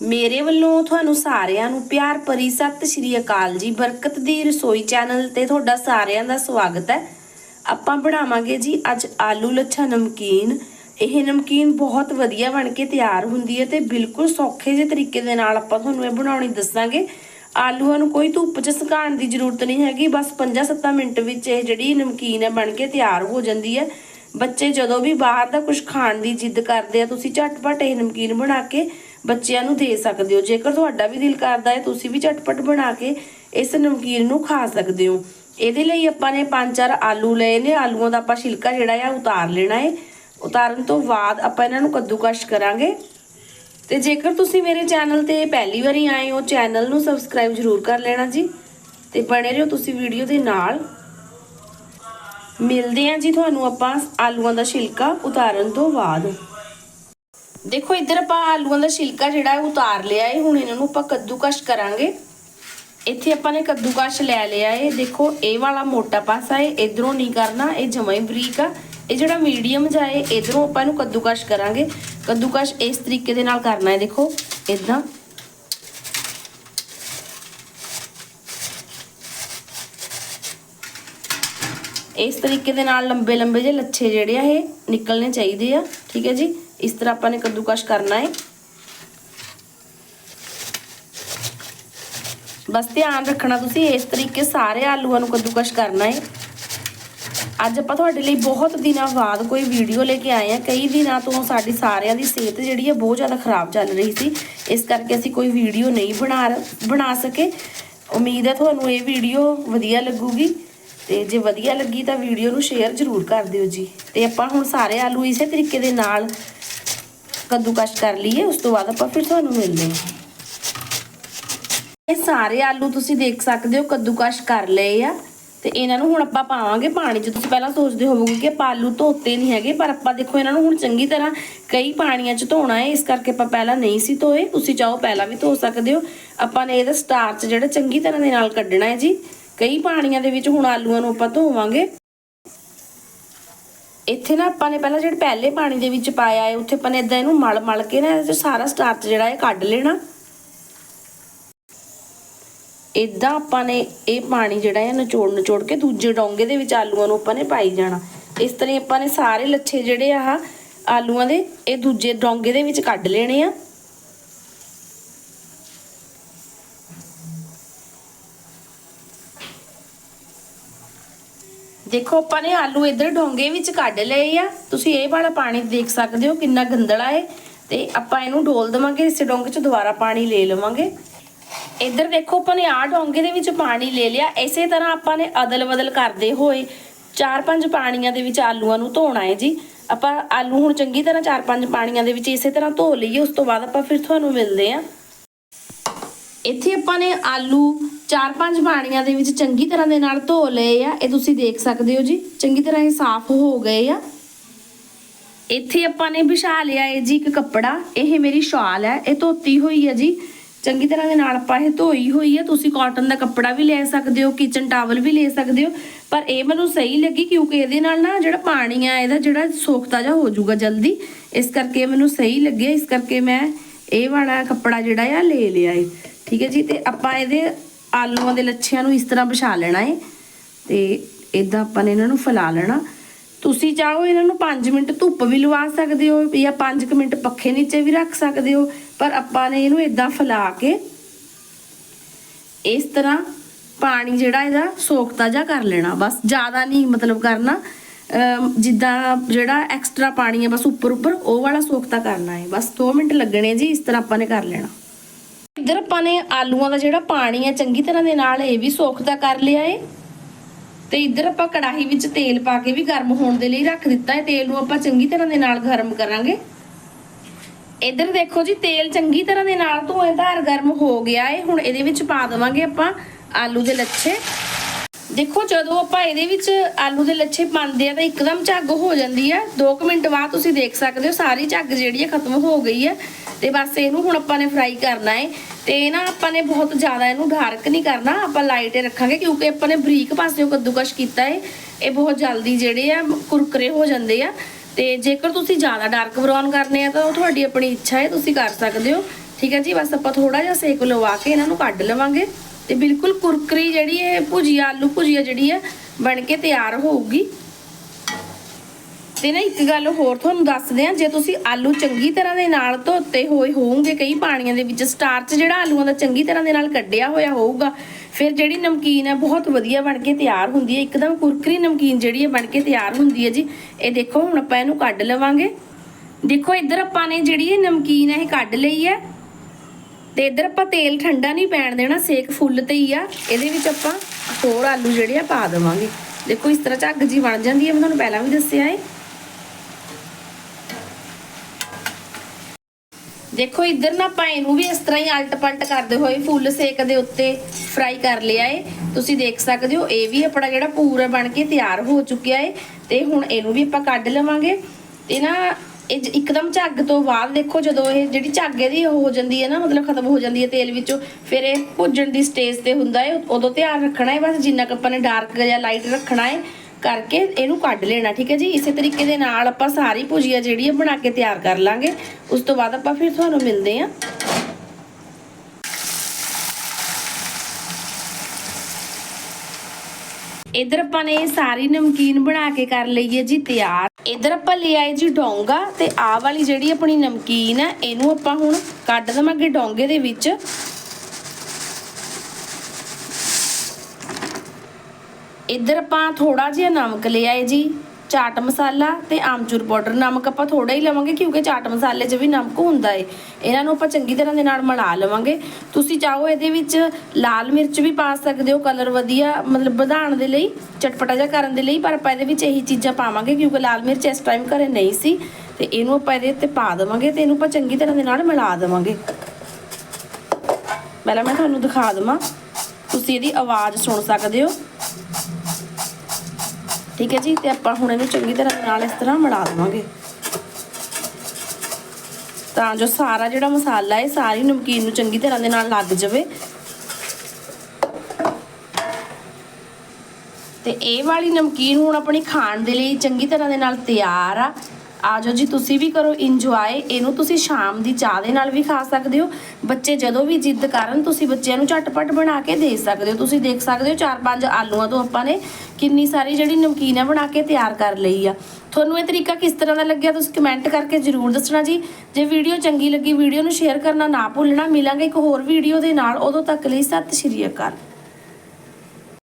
ਮੇਰੇ ਵੱਲੋਂ ਤੁਹਾਨੂੰ ਸਾਰਿਆਂ ਨੂੰ ਪਿਆਰ ਭਰੀ ਸਤਿ ਸ਼੍ਰੀ ਅਕਾਲ ਜੀ। ਬਰਕਤ ਦੀ ਰਸੋਈ ਚੈਨਲ ਤੇ ਤੁਹਾਡਾ ਸਾਰਿਆਂ ਦਾ ਸਵਾਗਤ ਹੈ। ਆਪਾਂ ਬਣਾਵਾਂਗੇ ਜੀ ਅੱਜ ਆਲੂ ਲੱਛਾ ਨਮਕੀਨ। ਇਹ ਨਮਕੀਨ ਬਹੁਤ ਵਧੀਆ ਬਣ ਕੇ ਤਿਆਰ ਹੁੰਦੀ ਹੈ ਤੇ ਬਿਲਕੁਲ ਸੌਖੇ ਜਿਹੇ ਤਰੀਕੇ ਦੇ ਨਾਲ ਆਪਾਂ ਤੁਹਾਨੂੰ ਇਹ ਬਣਾਉਣੀ ਦੱਸਾਂਗੇ। ਆਲੂਆਂ ਨੂੰ ਕੋਈ ਧੁੱਪ 'ਚ ਸੁਕਾਉਣ ਦੀ ਜ਼ਰੂਰਤ ਨਹੀਂ ਹੈਗੀ, ਬਸ 5-7 ਮਿੰਟ ਵਿੱਚ ਇਹ ਜਿਹੜੀ ਨਮਕੀਨ ਹੈ ਬਣ ਕੇ ਤਿਆਰ ਹੋ ਜਾਂਦੀ ਹੈ। ਬੱਚੇ ਜਦੋਂ ਵੀ ਬਾਹਰ ਦਾ ਕੁਝ ਖਾਣ ਦੀ ਜਿੱਦ ਕਰਦੇ ਆ, ਤੁਸੀਂ ਝਟਪਟ ਇਹ ਨਮਕੀਨ ਬਣਾ ਕੇ ਬੱਚਿਆਂ ਨੂੰ ਦੇ ਸਕਦੇ ਹੋ। ਜੇਕਰ ਤੁਹਾਡਾ ਵੀ ਦਿਲ ਕਰਦਾ ਹੈ, ਤੁਸੀਂ ਵੀ ਝਟਪਟ ਬਣਾ ਕੇ ਇਸ ਨਮਕੀਨ ਨੂੰ ਖਾ ਸਕਦੇ ਹੋ। ਇਹਦੇ ਲਈ ਆਪਾਂ ਨੇ ਪੰਜ ਚਾਰ ਆਲੂ ਲਏ ਨੇ। ਆਲੂਆਂ ਦਾ ਆਪਾਂ ਛਿਲਕਾ ਜਿਹੜਾ ਆ, ਉਤਾਰ ਲੈਣਾ ਹੈ ਉਤਾਰਨ ਤੋਂ ਬਾਅਦ ਆਪਾਂ ਇਹਨਾਂ ਨੂੰ ਕੱਦੂਕਸ਼ ਕਰਾਂਗੇ। ਤੇ ਜੇਕਰ ਤੁਸੀਂ ਮੇਰੇ ਚੈਨਲ ਤੇ ਪਹਿਲੀ ਵਾਰੀ ਆਏ ਹੋ, ਚੈਨਲ ਨੂੰ ਸਬਸਕ੍ਰਾਈਬ ਜ਼ਰੂਰ ਕਰ ਲੈਣਾ ਜੀ। ਤੇ ਬਣੇ ਰਹੋ ਤੁਸੀਂ ਵੀਡੀਓ ਦੇ ਨਾਲ। ਮਿਲਦੇ ਆਂ ਜੀ ਤੁਹਾਨੂੰ ਆਪਾਂ ਆਲੂਆਂ ਦਾ ਛਿਲਕਾ ਉਤਾਰਨ ਤੋਂ ਬਾਅਦ। ਦੇਖੋ, ਇੱਧਰ ਆਪਾਂ ਆਲੂਆਂ ਦਾ ਛਿਲਕਾ ਜਿਹੜਾ ਉਤਾਰ ਲਿਆ ਹੈ ਹੁਣ ਇਹਨਾਂ ਨੂੰ ਆਪਾਂ ਕੱਦੂਕਸ਼ ਕਰਾਂਗੇ। ਇੱਥੇ ਆਪਾਂ ਨੇ ਕੱਦੂਕਸ਼ ਲੈ ਲਿਆ ਹੈ ਦੇਖੋ, ਇਹ ਵਾਲਾ ਮੋਟਾ ਪਾਸਾ ਹੈ ਇਧਰੋਂ ਨਹੀਂ ਕਰਨਾ, ਇਹ ਜਮਾਂ ਹੀ ਬਰੀਕ ਆ। ਇਹ ਜਿਹੜਾ ਮੀਡੀਅਮ ਜਿਹਾ ਇਧਰੋਂ ਆਪਾਂ ਇਹਨੂੰ ਕੱਦੂਕਸ਼ ਕਰਾਂਗੇ। ਕੱਦੂਕਸ਼ ਇਸ ਤਰੀਕੇ ਦੇ ਨਾਲ ਕਰਨਾ ਹੈ ਦੇਖੋ ਇਦਾਂ ਇਸ ਤਰੀਕੇ ਦੇ ਨਾਲ ਲੰਬੇ ਲੰਬੇ ਜਿਹੇ ਲੱਛੇ ਜਿਹੜੇ ਆ, ਇਹ ਨਿਕਲਣੇ ਚਾਹੀਦੇ ਆ। ਠੀਕ ਹੈ ਜੀ? ਇਸ ਤਰ੍ਹਾਂ ਆਪਾਂ ਨੇ ਕੱਦੂਕਸ਼ ਕਰਨਾ ਹੈ। ਬਸ ਧਿਆਨ ਰੱਖਣਾ ਤੁਸੀਂ, ਇਸ ਤਰੀਕੇ ਸਾਰੇ ਆਲੂਆਂ ਨੂੰ ਕੱਦੂਕਸ਼ ਕਰਨਾ ਹੈ। ਅੱਜ ਆਪਾਂ ਤੁਹਾਡੇ ਲਈ ਬਹੁਤ ਦਿਨਾਂ ਬਾਅਦ ਕੋਈ ਵੀਡੀਓ ਲੈ ਕੇ ਆਏ ਆ ਕਈ ਦਿਨਾਂ ਤੋਂ ਸਾਡੀ ਸਾਰਿਆਂ ਦੀ ਸਿਹਤ ਜਿਹੜੀ ਹੈ ਬਹੁਤ ਜ਼ਿਆਦਾ ਖਰਾਬ ਚੱਲ ਰਹੀ ਸੀ। ਇਸ ਕਰਕੇ ਅਸੀਂ ਕੋਈ ਵੀਡੀਓ ਨਹੀਂ ਬਣਾ ਬਣਾ ਸਕੇ। ਉਮੀਦ ਹੈ ਤੁਹਾਨੂੰ ਇਹ ਵੀਡੀਓ ਵਧੀਆ ਲੱਗੂਗੀ। ਤੇ ਜੇ ਵਧੀਆ ਲੱਗੀ ਤਾਂ ਵੀਡੀਓ ਨੂੰ ਸ਼ੇਅਰ ਜ਼ਰੂਰ ਕਰ ਦਿਓ ਜੀ। ਤੇ ਆਪਾਂ ਹੁਣ ਸਾਰੇ ਆਲੂ ਇਸੇ ਤਰੀਕੇ ਦੇ ਨਾਲ ਕੱਦੂਕਸ਼ ਕਰ ਲਈਏ, ਉਸ ਤੋਂ ਬਾਅਦ ਆਪਾਂ ਫਿਰ ਤੁਹਾਨੂੰ ਮਿਲਦੇ ਹਾਂ। ਇਹ ਸਾਰੇ ਆਲੂ ਤੁਸੀਂ ਦੇਖ ਸਕਦੇ ਹੋ, ਕੱਦੂਕਸ਼ ਕਰ ਲਏ ਆ। ਤੇ ਇਹਨਾਂ ਨੂੰ ਹੁਣ ਆਪਾਂ ਪਾਵਾਂਗੇ ਪਾਣੀ 'ਚ। ਤੁਸੀਂ ਪਹਿਲਾਂ ਸੋਚਦੇ ਹੋਵੋਗੇ ਕਿ ਆਪਾਂ ਆਲੂ ਧੋਤੇ ਨਹੀਂ ਹੈਗੇ, ਪਰ ਆਪਾਂ ਦੇਖੋ ਇਹਨਾਂ ਨੂੰ ਹੁਣ ਚੰਗੀ ਤਰ੍ਹਾਂ ਕਈ ਪਾਣੀਆਂ 'ਚ ਧੋਣਾ ਹੈ। ਇਸ ਕਰਕੇ ਆਪਾਂ ਪਹਿਲਾਂ ਨਹੀਂ ਸੀ ਧੋਏ। ਤੁਸੀਂ ਚਾਹੋ ਪਹਿਲਾਂ ਵੀ ਧੋ ਸਕਦੇ ਹੋ। ਆਪਾਂ ਨੇ ਇਹਦਾ ਸਟਾਰਚ ਜਿਹੜਾ ਚੰਗੀ ਤਰ੍ਹਾਂ ਦੇ ਨਾਲ ਕੱਢਣਾ ਹੈ ਜੀ। ਕਈ ਪਾਣੀਆਂ ਦੇ ਵਿੱਚ ਹੁਣ ਆਲੂਆਂ ਨੂੰ ਆਪਾਂ ਧੋਵਾਂਗੇ। ਇੱਥੇ ਨਾ ਆਪਾਂ ਨੇ ਪਹਿਲਾਂ ਜਿਹੜੇ ਪਹਿਲੇ ਪਾਣੀ ਦੇ ਵਿੱਚ ਪਾਇਆ ਹੈ, ਉੱਥੇ ਆਪਾਂ ਨੇ ਇਦਾਂ ਇਹਨੂੰ ਮਲ ਮਲ ਕੇ ਨਾ ਇਹਦੇ ਸਾਰਾ ਸਟਾਰਚ ਜਿਹੜਾ ਹੈ ਕੱਢ ਲੈਣਾ। ਇਦਾਂ ਆਪਾਂ ਨੇ ਇਹ ਪਾਣੀ ਜਿਹੜਾ ਹੈ ਨਿਚੋੜ ਨਿਚੋੜ ਕੇ ਦੂਜੇ ਡੋਂਗੇ ਦੇ ਵਿੱਚ ਆਲੂਆਂ ਨੂੰ ਆਪਾਂ ਨੇ ਪਾਈ ਜਾਣਾ। ਇਸ ਤਰ੍ਹਾਂ ਆਪਾਂ ਨੇ ਸਾਰੇ ਲੱਛੇ ਜਿਹੜੇ ਆ ਆਲੂਆਂ ਦੇ, ਇਹ ਦੂਜੇ ਡੋਂਗੇ ਦੇ ਵਿੱਚ ਕੱਢ ਲੈਣੇ ਆ। ਦੇਖੋ, ਆਪਾਂ ਨੇ ਆਲੂ ਇਧਰ ਡੋਂਗੇ ਵਿੱਚ ਕੱਢ ਲਏ ਆ। ਤੁਸੀਂ ਇਹ ਵਾਲਾ ਪਾਣੀ ਦੇਖ ਸਕਦੇ ਹੋ ਕਿੰਨਾ ਗੰਦਲਾ ਹੈ ਤੇ ਆਪਾਂ ਇਹਨੂੰ ਡੋਲ ਦਵਾਂਗੇ, ਇਸੇ ਡੋਂਗੇ 'ਚ ਦੁਬਾਰਾ ਪਾਣੀ ਲੈ ਲਵਾਂਗੇ। ਇੱਧਰ ਦੇਖੋ, ਆਪਾਂ ਨੇ ਆਹ ਡੋਂਗੇ ਦੇ ਵਿੱਚ ਪਾਣੀ ਲੈ ਲਿਆ। ਇਸੇ ਤਰ੍ਹਾਂ ਆਪਾਂ ਨੇ ਅਦਲ ਬਦਲ ਕਰਦੇ ਹੋਏ ਚਾਰ ਪੰਜ ਪਾਣੀਆਂ ਦੇ ਵਿੱਚ ਆਲੂਆਂ ਨੂੰ ਧੋਣਾ ਹੈ ਜੀ। ਆਪਾਂ ਆਲੂ ਹੁਣ ਚੰਗੀ ਤਰ੍ਹਾਂ ਚਾਰ ਪੰਜ ਪਾਣੀਆਂ ਦੇ ਵਿੱਚ ਇਸੇ ਤਰ੍ਹਾਂ ਧੋ ਲਈਏ, ਉਸ ਤੋਂ ਬਾਅਦ ਆਪਾਂ ਫਿਰ ਤੁਹਾਨੂੰ ਮਿਲਦੇ ਆਂ। ਇੱਥੇ ਆਪਾਂ ਨੇ ਆਲੂ ਚਾਰ ਪੰਜ ਪਾਣੀਆਂ ਦੇ ਵਿੱਚ ਚੰਗੀ ਤਰ੍ਹਾਂ ਦੇ ਨਾਲ ਧੋ ਲਏ ਆ। ਇਹ ਤੁਸੀਂ ਦੇਖ ਸਕਦੇ ਹੋ ਜੀ। ਚੰਗੀ ਤਰ੍ਹਾਂ ਇਹ ਸਾਫ਼ ਹੋ ਗਏ ਆ। ਇੱਥੇ ਆਪਾਂ ਨੇ ਵਿਛਾ ਲਿਆ ਹੈ ਜੀ ਇੱਕ ਕੱਪੜਾ। ਇਹ ਮੇਰੀ ਸ਼ਾਲ ਹੈ। ਇਹ ਧੋਤੀ ਹੋਈ ਹੈ ਜੀ। ਚੰਗੀ ਤਰ੍ਹਾਂ ਦੇ ਨਾਲ ਆਪਾਂ ਇਹ ਧੋਈ ਹੋਈ ਹੈ। ਤੁਸੀਂ ਕਾਟਨ ਦਾ ਕੱਪੜਾ ਵੀ ਲੈ ਸਕਦੇ ਹੋ ਕਿਚਨ ਟਾਵਲ ਵੀ ਲੈ ਸਕਦੇ ਹੋ। ਪਰ ਇਹ ਮੈਨੂੰ ਸਹੀ ਲੱਗੀ ਕਿਉਂਕਿ ਇਹਦੇ ਨਾਲ ਨਾ ਜਿਹੜਾ ਪਾਣੀ ਆ, ਇਹਦਾ ਜਿਹੜਾ ਸੋਖਤਾ ਜਾ ਹੋ ਜਾਊਗਾ ਜਲਦੀ। ਇਸ ਕਰਕੇ ਮੈਨੂੰ ਸਹੀ ਲੱਗਿਆ। ਇਸ ਕਰਕੇ ਮੈਂ ਇਹ ਵਾਲਾ ਕੱਪੜਾ ਜਿਹੜਾ ਆ, ਲੈ ਲਿਆ ਏ। ਠੀਕ ਹੈ ਜੀ, ਤੇ ਆਪਾਂ ਇਹਦੇ ਆਲੂਆਂ ਦੇ ਲੱਛਿਆਂ ਨੂੰ ਇਸ ਤਰ੍ਹਾਂ ਵਿਛਾ ਲੈਣਾ ਹੈ ਤੇ ਇਦਾਂ ਆਪਾਂ ਨੇ ਇਹਨਾਂ ਨੂੰ ਫੈਲਾ ਲੈਣਾ। ਤੁਸੀਂ ਚਾਹੋ ਇਹਨਾਂ ਨੂੰ 5 ਮਿੰਟ ਧੁੱਪ ਵੀ ਲਵਾ ਸਕਦੇ ਹੋ ਜਾਂ 5 ਮਿੰਟ ਪੱਖੇ ਨੀਚੇ ਵੀ ਰੱਖ ਸਕਦੇ ਹੋ, ਪਰ ਆਪਾਂ ਨੇ ਇਹਨੂੰ ਇਦਾਂ ਫੈਲਾ ਕੇ ਇਸ ਤਰ੍ਹਾਂ ਪਾਣੀ ਜਿਹੜਾ ਇਹਦਾ ਸੋਖਤਾ ਜਾ ਕਰ ਲੈਣਾ। ਬਸ ਜ਼ਿਆਦਾ ਨਹੀਂ ਮਤਲਬ ਕਰਨਾ ਜਿੱਦਾਂ ਜਿਹੜਾ ਐਕਸਟਰਾ ਪਾਣੀ ਹੈ, ਬਸ ਉੱਪਰ ਉੱਪਰ ਉਹ ਵਾਲਾ ਸੋਖਤਾ ਕਰਨਾ ਹੈ ਬਸ 2 ਮਿੰਟ ਲੱਗਣੇ ਜੀ, ਇਸ ਤਰ੍ਹਾਂ ਆਪਾਂ ਨੇ ਕਰ ਲੈਣਾ। ਇੱਧਰ ਆਪਾਂ ਨੇ ਆਲੂਆਂ ਦਾ ਜਿਹੜਾ ਪਾਣੀ ਹੈ ਚੰਗੀ ਤਰ੍ਹਾਂ ਦੇ ਨਾਲ ਇਹ ਵੀ ਸੋਖਤਾ ਕਰ ਲਿਆ ਏ। ਤੇ ਇੱਧਰ ਆਪਾਂ ਕੜਾਹੀ ਵਿੱਚ ਤੇਲ ਪਾ ਕੇ ਵੀ ਗਰਮ ਹੋਣ ਦੇ ਲਈ ਰੱਖ ਦਿੱਤਾ ਹੈ ਤੇਲ ਨੂੰ ਆਪਾਂ ਚੰਗੀ ਤਰ੍ਹਾਂ ਦੇ ਨਾਲ ਗਰਮ ਕਰਾਂਗੇ। ਇੱਧਰ ਦੇਖੋ ਜੀ, ਤੇਲ ਚੰਗੀ ਤਰ੍ਹਾਂ ਦੇ ਨਾਲ ਧੂਏਂਦਾਰ ਗਰਮ ਹੋ ਗਿਆ ਏ। ਹੁਣ ਇਹਦੇ ਵਿੱਚ ਪਾ ਦੇਵਾਂਗੇ ਆਪਾਂ ਆਲੂ ਦੇ ਲੱਛੇ। ਦੇਖੋ, ਜਦੋਂ ਆਪਾਂ ਇਹਦੇ ਵਿੱਚ ਆਲੂ ਦੇ ਲੱਛੇ ਪਾਉਂਦੇ ਆ ਤਾਂ ਇੱਕਦਮ ਝੱਗ ਹੋ ਜਾਂਦੀ ਆ। 2 ਮਿੰਟ ਬਾਅਦ ਤੁਸੀਂ ਦੇਖ ਸਕਦੇ ਹੋ, ਸਾਰੀ ਝੱਗ ਜਿਹੜੀ ਹੈ ਖਤਮ ਹੋ ਗਈ ਹੈ ਤੇ ਬਸ ਇਹਨੂੰ ਹੁਣ ਆਪਾਂ ਨੇ ਫਰਾਈ ਕਰਨਾ ਹੈ ਤੇ ਨਾ ਆਪਾਂ ਨੇ ਬਹੁਤ ਜ਼ਿਆਦਾ ਇਹਨੂੰ ਡਾਰਕ ਨਹੀਂ ਕਰਨਾ। ਆਪਾਂ ਲਾਈਟ ਹੀ ਰੱਖਾਂਗੇ, ਕਿਉਂਕਿ ਆਪਾਂ ਨੇ ਬਰੀਕ ਪਾਸਿਓਂ ਕੱਦੂਕਸ਼ ਕੀਤਾ ਹੈ ਇਹ ਬਹੁਤ ਜਲਦੀ ਜਿਹੜੇ ਆ ਕੁਰਕਰੇ ਹੋ ਜਾਂਦੇ ਆ। ਤੇ ਜੇਕਰ ਤੁਸੀਂ ਜ਼ਿਆਦਾ ਡਾਰਕ ਬਰਾਊਨ ਕਰਨੇ ਆ ਤਾਂ ਉਹ ਤੁਹਾਡੀ ਆਪਣੀ ਇੱਛਾ ਹੈ ਤੁਸੀਂ ਕਰ ਸਕਦੇ ਹੋ। ਠੀਕ ਹੈ ਜੀ, ਬਸ ਆਪਾਂ ਥੋੜਾ ਜਿਹਾ ਸੇਕ ਲਵਾ ਕੇ ਇਹਨਾਂ ਨੂੰ ਕੱਢ ਲਵਾਂਗੇ। ਤੇ ਬਿਲਕੁਲ ਕੁਰਕਰੀ ਜਿਹੜੀ ਇਹ ਭੁਜੀਆ, ਆਲੂ ਭੁਜੀਆ ਜਿਹੜੀ ਹੈ, ਬਣ ਕੇ ਤਿਆਰ ਹੋਊਗੀ। ਤੇ ਨਾ ਇੱਕ ਗੱਲ ਹੋਰ ਤੁਹਾਨੂੰ ਦੱਸਦੇ ਆ ਜੇ ਤੁਸੀਂ ਆਲੂ ਚੰਗੀ ਤਰ੍ਹਾਂ ਦੇ ਨਾਲ ਧੋਤੇ ਹੋਏ ਹੋਵੋਗੇ ਕਈ ਪਾਣੀਆਂ ਦੇ ਵਿੱਚ ਸਟਾਰਚ ਜਿਹੜਾ ਆਲੂਆਂ ਦਾ ਚੰਗੀ ਤਰ੍ਹਾਂ ਦੇ ਨਾਲ ਕੱਢਿਆ ਹੋਇਆ ਹੋਊਗਾ, ਫਿਰ ਜਿਹੜੀ ਨਮਕੀਨ ਹੈ, ਬਹੁਤ ਵਧੀਆ ਬਣ ਕੇ ਤਿਆਰ ਹੁੰਦੀ ਹੈ। ਇੱਕਦਮ ਕੁਰਕਰੀ ਨਮਕੀਨ ਜਿਹੜੀ ਹੈ, ਬਣ ਕੇ ਤਿਆਰ ਹੁੰਦੀ ਹੈ ਜੀ। ਇਹ ਦੇਖੋ, ਹੁਣ ਆਪਾਂ ਇਹਨੂੰ ਕੱਢ ਲਵਾਂਗੇ। ਦੇਖੋ, ਇੱਧਰ ਆਪਾਂ ਨੇ ਜਿਹੜੀ ਇਹ ਨਮਕੀਨ ਹੈ, ਇਹ ਕੱਢ ਲਈ ਹੈ। ਤੇ ਇੱਧਰ ਆਪਾਂ ਤੇਲ ਠੰਡਾ ਨਹੀਂ ਪੈਣ ਦੇਣਾ, ਸੇਕ ਫੁੱਲ ਤੇ ਹੀ ਆ। ਇਹਦੇ ਵਿੱਚ ਆਪਾਂ ਹੋਰ ਆਲੂ ਜਿਹੜੇ ਆ ਪਾ ਦੇਵਾਂਗੇ। ਦੇਖੋ, ਇਸ ਤਰ੍ਹਾਂ ਝੱਗ ਜੀ ਬਣ ਜਾਂਦੀ ਹੈ ਮੈਂ ਤੁਹਾਨੂੰ ਪਹਿਲਾਂ ਵੀ ਦੱਸਿਆ ਹੈ ਦੇਖੋ, ਇੱਧਰ ਨਾ ਆਪਾਂ ਇਹਨੂੰ ਵੀ ਇਸ ਤਰ੍ਹਾਂ ਹੀ ਅਲਟ ਪਲਟ ਕਰਦੇ ਹੋਏ ਫੁੱਲ ਸੇਕ ਦੇ ਉੱਤੇ ਫਰਾਈ ਕਰ ਲਿਆ ਏ। ਤੁਸੀਂ ਦੇਖ ਸਕਦੇ ਹੋ, ਇਹ ਵੀ ਆਪਣਾ ਜਿਹੜਾ ਪੂਰਾ ਬਣ ਕੇ ਤਿਆਰ ਹੋ ਚੁੱਕਿਆ ਏ। ਤੇ ਹੁਣ ਇਹਨੂੰ ਵੀ ਆਪਾਂ ਕੱਢ ਲਵਾਂਗੇ। ਤੇ ਨਾ ਇਹ ਜ- ਇੱਕਦਮ ਝੱਗ ਤੋਂ ਬਾਅਦ ਦੇਖੋ ਜਦੋਂ ਇਹ ਜਿਹੜੀ ਝੱਗ ਇਹਦੀ ਉਹ ਹੋ ਜਾਂਦੀ ਹੈ ਨਾ, ਮਤਲਬ ਖਤਮ ਹੋ ਜਾਂਦੀ ਹੈ ਤੇਲ ਵਿੱਚੋਂ, ਫਿਰ ਇਹ ਭੁੱਜਣ ਦੀ ਸਟੇਜ ਤੇ ਹੁੰਦਾ ਹੈ, ਉਦੋਂ ਧਿਆਨ ਰੱਖਣਾ ਹੈ, ਬਸ ਜਿੰਨਾ ਕੁ ਆਪਾਂ ਨੇ ਡਾਰਕ ਜਾਂ ਲਾਈਟ ਰੱਖਣਾ ਹੈ, ਕਰਕੇ ਇਹਨੂੰ ਕੱਢ ਲੈਣਾ, ਠੀਕ ਹੈ ਜੀ? ਇਸੇ ਤਰੀਕੇ ਦੇ ਨਾਲ ਆਪਾਂ ਸਾਰੀ ਭੁਜੀਆ ਜਿਹੜੀ ਹੈ ਬਣਾ ਕੇ ਤਿਆਰ ਕਰ ਲਾਂਗੇ। ਉਸ ਤੋਂ ਬਾਅਦ ਆਪਾਂ ਫਿਰ ਤੁਹਾਨੂੰ ਮਿਲਦੇ ਹਾਂ। ਇਧਰ ਆਪਾਂ ਨੇ ਸਾਰੀ ਨਮਕੀਨ ਬਣਾ ਕੇ ਕਰ ਲਈ ਹੈ ਜੀ ਤਿਆਰ। ਇਧਰ ਆਪਾਂ ਲੈ ਆਏ ਜੀ ਡੋਂਗਾ ਤੇ ਆਹ ਵਾਲੀ ਜਿਹੜੀ ਆਪਣੀ ਨਮਕੀਨ ਹੈ, ਇਹਨੂੰ ਆਪਾਂ ਹੁਣ ਕੱਢ ਦਵਾਂਗੇ ਡੋਂਗੇ ਦੇ ਵਿੱਚ। ਇੱਧਰ ਆਪਾਂ ਥੋੜਾ ਜਿਹਾ ਨਮਕ ਲਿਆ ਹੈ ਜੀ। ਚਾਟ ਮਸਾਲਾ ਤੇ ਆਮਚੂਰ ਪਾਊਡਰ। ਨਮਕ ਆਪਾਂ ਥੋੜਾ ਹੀ ਲਵਾਂਗੇ ਕਿਉਂਕਿ ਚਾਟ ਮਸਾਲੇ 'ਚ ਵੀ ਨਮਕ ਹੁੰਦਾ ਏ। ਇਹਨਾਂ ਨੂੰ ਆਪਾਂ ਚੰਗੀ ਤਰ੍ਹਾਂ ਦੇ ਨਾਲ ਮਿਲਾ ਲਵਾਂਗੇ। ਤੁਸੀਂ ਚਾਹੋ ਇਹਦੇ ਵਿੱਚ ਲਾਲ ਮਿਰਚ ਵੀ ਪਾ ਸਕਦੇ ਹੋ ਕਲਰ ਵਧੀਆ, ਮਤਲਬ ਵਧਾਉਣ ਦੇ ਲਈ, ਚਟਪਟਾ ਜਿਹਾ ਕਰਨ ਦੇ ਲਈ, ਪਰ ਆਪਾਂ ਇਹਦੇ ਵਿੱਚ ਇਹੀ ਚੀਜ਼ਾਂ ਪਾਵਾਂਗੇ ਕਿਉਂਕਿ ਲਾਲ ਮਿਰਚ ਇਸ ਟਾਈਮ ਘਰੇ ਨਹੀਂ ਸੀ। ਤੇ ਇਹਨੂੰ ਆਪਾਂ ਇਹਦੇ ਉੱਤੇ ਪਾ ਦੇਵਾਂਗੇ ਤੇ ਇਹਨੂੰ ਆਪਾਂ ਚੰਗੀ ਤਰ੍ਹਾਂ ਦੇ ਨਾਲ ਮਿਲਾ ਦੇਵਾਂਗੇ। ਪਹਿਲਾਂ ਮੈਂ ਤੁਹਾਨੂੰ ਦਿਖਾ ਦਵਾਂ। ਤੁਸੀਂ ਇਹਦੀ ਆਵਾਜ਼ ਸੁਣ ਸਕਦੇ ਹੋ। ਠੀਕ ਹੈ ਜੀ, ਤੇ ਆਪਾਂ ਹੁਣ ਇਹਨੂੰ ਚੰਗੀ ਤਰ੍ਹਾਂ ਨਾਲ ਇਸ ਤਰ੍ਹਾਂ ਮਿਲਾ ਦੇਵਾਂਗੇ। ਤਾਂ ਜੋ ਸਾਰਾ ਜਿਹੜਾ ਮਸਾਲਾ ਹੈ, ਸਾਰੀ ਨਮਕੀਨ ਨੂੰ ਚੰਗੀ ਤਰ੍ਹਾਂ ਦੇ ਨਾਲ ਲੱਗ ਜਾਵੇ। ਤੇ ਇਹ ਵਾਲੀ ਨਮਕੀਨ ਹੁਣ ਆਪਣੀ ਖਾਣ ਦੇ ਲਈ ਚੰਗੀ ਤਰ੍ਹਾਂ ਦੇ ਨਾਲ ਤਿਆਰ ਆ। ਆਜੋ ਜੀ, ਤੁਸੀਂ ਵੀ ਕਰੋ ਇੰਜੋਏ ਇਹਨੂੰ ਤੁਸੀਂ ਸ਼ਾਮ ਦੀ ਚਾਹ ਦੇ ਨਾਲ ਵੀ ਖਾ ਸਕਦੇ ਹੋ। ਬੱਚੇ ਜਦੋਂ ਵੀ ਜਿੱਦ ਕਰਨ, ਤੁਸੀਂ ਬੱਚਿਆਂ ਨੂੰ ਝਟਪਟ ਬਣਾ ਕੇ ਦੇ ਸਕਦੇ ਹੋ। ਤੁਸੀਂ ਦੇਖ ਸਕਦੇ ਹੋ, ਚਾਰ ਪੰਜ ਆਲੂਆਂ ਤੋਂ ਆਪਾਂ ਨੇ ਕਿੰਨੀ ਸਾਰੀ ਜਿਹੜੀ ਨਮਕੀਨ ਹੈ ਬਣਾ ਕੇ ਤਿਆਰ ਕਰ ਲਈ ਆ। ਤੁਹਾਨੂੰ ਇਹ ਤਰੀਕਾ ਕਿਸ ਤਰ੍ਹਾਂ ਦਾ ਲੱਗਿਆ, ਤੁਸੀਂ ਕਮੈਂਟ ਕਰਕੇ ਜਰੂਰ ਦੱਸਣਾ ਜੀ। ਜੇ ਵੀਡੀਓ ਚੰਗੀ ਲੱਗੀ ਵੀਡੀਓ ਨੂੰ ਸ਼ੇਅਰ ਕਰਨਾ ਨਾ ਭੁੱਲਣਾ। ਮਿਲਾਂਗੇ ਇੱਕ ਹੋਰ ਵੀਡੀਓ ਦੇ ਨਾਲ। ਉਦੋਂ ਤੱਕ ਲਈ ਸਤਿ ਸ਼੍ਰੀ ਅਕਾਲ।